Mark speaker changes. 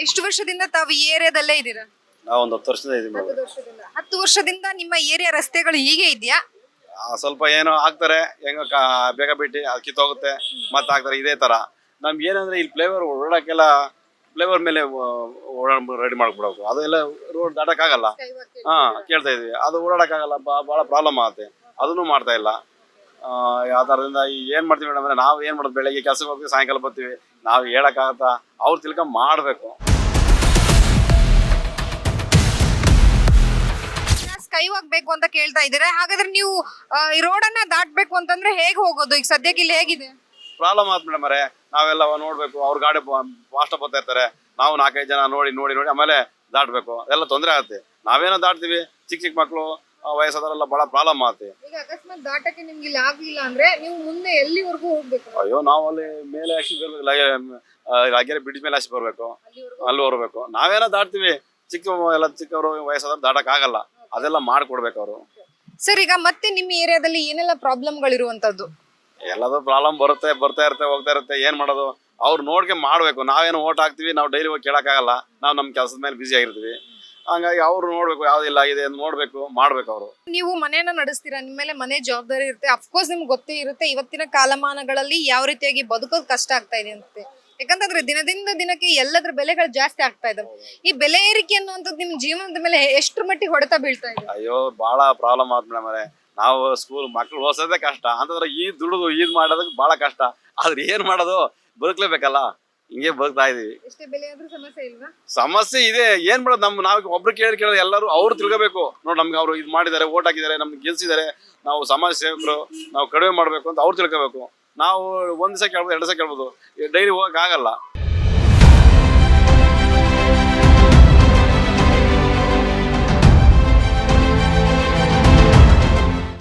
Speaker 1: ಎಷ್ಟು ವರ್ಷದಿಂದ ತಾವು ಈ ಏರಿಯಾದಲ್ಲೇ ಇದ್ದೀರಾ?
Speaker 2: ನಾವು ಒಂದು ಹತ್ತು ವರ್ಷದ ಇದೀವಿ ಮೇಡಮ್
Speaker 1: ಹತ್ತು ವರ್ಷದಿಂದ ನಿಮ್ಮ ಏರಿಯಾ ರಸ್ತೆಗಳು ಹೀಗೆ ಇದೆಯಾ?
Speaker 2: ಆ, ಸ್ವಲ್ಪ ಏನೋ ಹಾಕ್ತಾರೆ ಹೆಂಗ ಕಾ- ಬೇಗ ಬಿಟ್ಟು ಅದು ಕಿತ್ತೋಗುತ್ತೆ ಮತ್ತೆ ಹಾಕ್ತಾರೆ ಇದೇ ತರ. ನಮ್ಗೆ ಏನಂದ್ರೆ ಇಲ್ಲಿ ಫ್ಲೇವರ್ ಓಡಾಕೆಲ್ಲ ಫ್ಲೇವರ್ ಮೇಲೆ ರೆಡಿ ಮಾಡ್ಬಿಡೋದು. ಅದೆಲ್ಲ ರೋಡ್ ದಾಟಕ್ಕಾಗಲ್ಲ. ಹಾ ಕೇಳ್ತಾ ಇದೀವಿ ಅದು ಓಡಾಡಕ್ಕಾಗಲ್ಲ ಬಾ- ಬಹಳ ಪ್ರಾಬ್ಲಮ್ ಆಗುತ್ತೆ. ಅದನ್ನು ಮಾಡ್ತಾ ಇಲ್ಲ. ಆ, ಆ ಥರದಿಂದ ಈ ಏನ್ ಮಾಡ್ತೀವಿ ಮೇಡಮ್ ಅಂದ್ರೆ ನಾವು ಏನ್ ಮಾಡೋದು ಬೆಳಗ್ಗೆ ಕೆಲಸಕ್ಕೆ ಹೋಗ್ತೀವಿ ಸಾಯಂಕಾಲ ಬರ್ತೀವಿ. ನಾವು ಹೇಳಕ್ಕಾಗತ್ತಾ? ಅವ್ರು ತಿಳ್ಕೊಂಡ್ ಮಾಡ್ಬೇಕು.
Speaker 1: ಸ್ಕೈ ಆಗ್ಬೇಕು ಅಂತ ಕೇಳ್ತಾ ಇದ್ದೀರಾ? ಹಾಗಾದ್ರೆ ನೀವು ಆ, ಈ ರೋಡನ್ನ ದಾಟ್ಬೇಕು ಅಂತಂದ್ರೆ ಹೇಗೆ ಹೋಗೋದು? ಈಗ ಸದ್ಯಕ್ಕೆ ಇಲ್ಲಿ ಹೇಗಿದೆ?
Speaker 2: ಪ್ರಾಬ್ಲಮ್ ಆಯ್ತು ಮೇಡಮ್ ಅರೆ ನಾವೆಲ್ಲ ನೋಡ್ಬೇಕು ಅವ್ರ ಗಾಡಿ ಫಾಸ್ಟ್ ಬರ್ತಾ ಇರ್ತಾರೆ. ನಾವು ನಾಲ್ಕೈದು ಜನ ನೋಡಿ ನೋಡಿ ನೋಡಿ ಆಮೇಲೆ ದಾಟ್ಬೇಕು. ಎಲ್ಲ ತೊಂದರೆ ಆಗುತ್ತೆ. ನಾವೇನೋ ದಾಟ್ತೀವಿ. ಚಿಕ್ಕ ಚಿಕ್ಕ ಮಕ್ಕಳು ವಯಸ್ಸಾದವರೆಲ್ಲ ಬಹಳ ಪ್ರಾಬ್ಲಮ್ ಆಗುತ್ತೆ.
Speaker 1: ಈಗ ಅಕಸ್ಮಾತ್ ದಾಟಕ್ಕೆ ನಿಮ್ಗೆ ಇಲ್ಲಿ ಆಗ್ಲಿಲ್ಲ ಅಂದ್ರೆ ನೀವು ಮುಂದೆ ಎಲ್ಲಿವರೆಗೂ ಹೋಗ್ಬೇಕು?
Speaker 2: ಅಯ್ಯೋ ನಾವು ಅಲ್ಲಿ ಮೇಲೆ ಹಾಕಿ ಲಗೇರಿ ಬ್ರಿಡ್ಜ್ ಮೇಲೆ ಹಾಕಿ ಬರ್ಬೇಕು. ಅಲ್ಲಿ ಬರ್ಬೇಕು ನಾವೇನೋ ದಾಟ್ತೀವಿ. ಚಿಕ್ಕ ಎಲ್ಲ ಚಿಕ್ಕವರು ವಯಸ್ಸಾದವ್ರು ದಾಟಕ್ ಆಗಲ್ಲ ಅದೆಲ್ಲ ಮಾಡ್ಕೊಡ್ಬೇಕು ಅವರು.
Speaker 1: ಸರ್ ಈಗ ಮತ್ತೆ ನಿಮ್ಮ ಏರಿಯಾದಲ್ಲಿ ಏನೆಲ್ಲ ಪ್ರಾಬ್ಲಮ್ಗಳಿರುವಂತದ್ದು
Speaker 2: ಎಲ್ಲದೂ ಪ್ರಾಬ್ಲಮ್ ಬರುತ್ತೆ ಬರ್ತಾ ಇರುತ್ತೆ ಹೋಗ್ತಾ ಇರುತ್ತೆ ಏನ್ ಮಾಡೋದು? ಅವ್ರು ನೋಡ್ಕೆ ಮಾಡ್ಬೇಕು. ನಾವೇನು ಓಟ್ ಹಾಕ್ತಿವಿ ನಾವು ಡೈಲಿ ಹೋಗಿ ಕೇಳಕ್ಕಾಗಲ್ಲ. ನಾವು ನಮ್ಮ ಕೆಲಸದ ಮೇಲೆ ಬಿಸಿ ಆಗಿರ್ತೀವಿ. ಹಂಗಾಗಿ ಅವ್ರು ನೋಡ್ಬೇಕು ಯಾವ್ದಿಲ್ಲ ಇದೆ ಅಂತ ನೋಡ್ಬೇಕು ಮಾಡ್ಬೇಕು ಅವರು.
Speaker 1: ನೀವು ಮನೆಯನ್ನ ನಡೆಸ್ತೀರಾ? ನಿಮ್ಮ ಮೇಲೆ ಮನೆ ಜವಾಬ್ದಾರಿ ಇರುತ್ತೆ. ಅಫ್ಕೋರ್ಸ್ ನಿಮ್ಗೆ ಗೊತ್ತೇ ಇರುತ್ತೆ ಇವತ್ತಿನ ಕಾಲಮಾನಗಳಲ್ಲಿ ಯಾವ ರೀತಿಯಾಗಿ ಬದುಕೋದು ಕಷ್ಟ ಆಗ್ತಾ ಇದೆ ಅಂತೆ. ಯಾಕಂತಂದ್ರೆ ದಿನದಿಂದ ದಿನಕ್ಕೆ ಎಲ್ಲದ್ರ ಬೆಲೆಗಳು ಜಾಸ್ತಿ ಆಗ್ತಾ ಇದಾವೆ ಈ ಬೆಲೆ ಏರಿಕೆ ಅನ್ನುವಂಥದ್ದು ನಿಮ್ ಜೀವನದ ಮೇಲೆ ಎಷ್ಟ್ರ ಮಟ್ಟಿಗೆ ಹೊಡೆತ ಬೀಳ್ತಾ ಇದೆ?
Speaker 2: ಅಯ್ಯೋ ಬಹಳ ಪ್ರಾಬ್ಲಮ್ ಆತ್ ಮೇಡಮ್ ನಾವು ಸ್ಕೂಲ್ ಮಕ್ಳು ಓದಿಸೋದೇ ಕಷ್ಟ. ಅಂತಂದ್ರೆ ಈ ದುಡಿದು ಈದ್ ಮಾಡೋದಕ್ಕೆ ಬಹಳ ಕಷ್ಟ. ಆದ್ರೆ ಏನ್ ಮಾಡೋದು? ಬದುಕ್ಲೇಬೇಕಲ್ಲ? ಹಿಂಗೆ ಬದುಕ್ತಾ ಇದೀವಿ.
Speaker 1: ಎಷ್ಟೇ ಬೆಲೆ ಆದ್ರೂ ಸಮಸ್ಯೆ ಇಲ್ವಾ?
Speaker 2: ಸಮಸ್ಯೆ ಇದೆ. ಏನ್ ಮಾಡೋದು? ನಮ್ ನಾವ್ ಒಬ್ರು ಕೇಳಿ ಕೇಳೋದು ಎಲ್ಲರೂ ಅವ್ರು ತಿಳ್ಕೋಬೇಕು. ನೋಡಿ ನಮ್ಗೆ ಅವ್ರು ಇದ್ ಮಾಡಿದ್ದಾರೆ ಓಟ್ ಹಾಕಿದ್ದಾರೆ ನಮ್ಗೆ ಗೆಲ್ಸಿದ್ದಾರೆ. ನಾವು ಸಮಾಜ ಸೇವಕರು ನಾವು ಕಡಿಮೆ ಮಾಡ್ಬೇಕು ಅಂತ ಅವ್ರು ತಿಳ್ಕೋಬೇಕು. ನಾವು ಒಂದ್ ದಿವಸ ಕೇಳ್ಬೋದು ಎರಡು ದಿವಸ ಕೇಳ್ಬೋದು. ಡೈಲಿ ಹೋಗಕ್ ಆಗಲ್ಲ